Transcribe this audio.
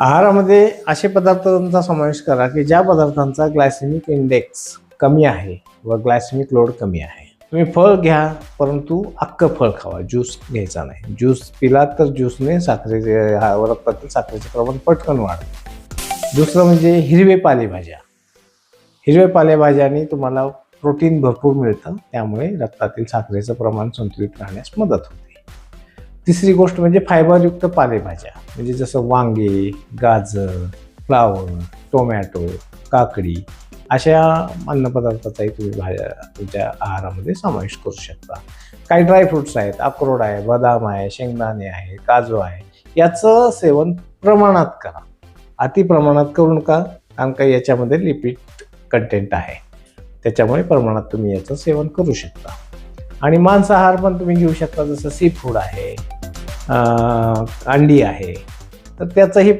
आहारामध्ये असे पदार्थांचा समावेश करा की ज्या पदार्थांचा ग्लायसेमिक इंडेक्स कमी आहे व ग्लायसेमिक लोड कमी आहे. तुम्ही फळ घ्या परंतु अख्खं फळ खावा ज्यूस घ्यायचा नाही. ज्यूस पिला तर ज्यूसने साखरेचे रक्तातील साखरेचे प्रमाण पटकन वाढतं दुसरं म्हणजे हिरवे पालेभाज्या. हिरवे पालेभाज्यांनी तुम्हाला प्रोटीन भरपूर मिळतं त्यामुळे रक्तातील साखरेचं प्रमाण संतुलित राहण्यास मदत होते. तिसरी गोष्ट म्हणजे फायबरयुक्त पालेभाज्या. म्हणजे जसं वांगे गाजर फ्लावर टोमॅटो काकडी अशा अन्नपदार्थाचाही तुम्ही भाज्या तुमच्या आहारामध्ये समावेश करू शकता. काही ड्रायफ्रुट्स आहेत अक्रोड आहे बदाम आहे शेंगदाणे आहे काजू आहे याचं सेवन प्रमाणात करा. अति प्रमाणात करू नका कारण का याच्यामध्ये लिपिड कंटेंट आहे. त्याच्यामुळे प्रमाणात तुम्ही याचं सेवन करू शकता. आणि मांसाहार पण तुम्ही घेऊ शकता जसं सी फूड आहे अंडी आहे. तर त्याचंही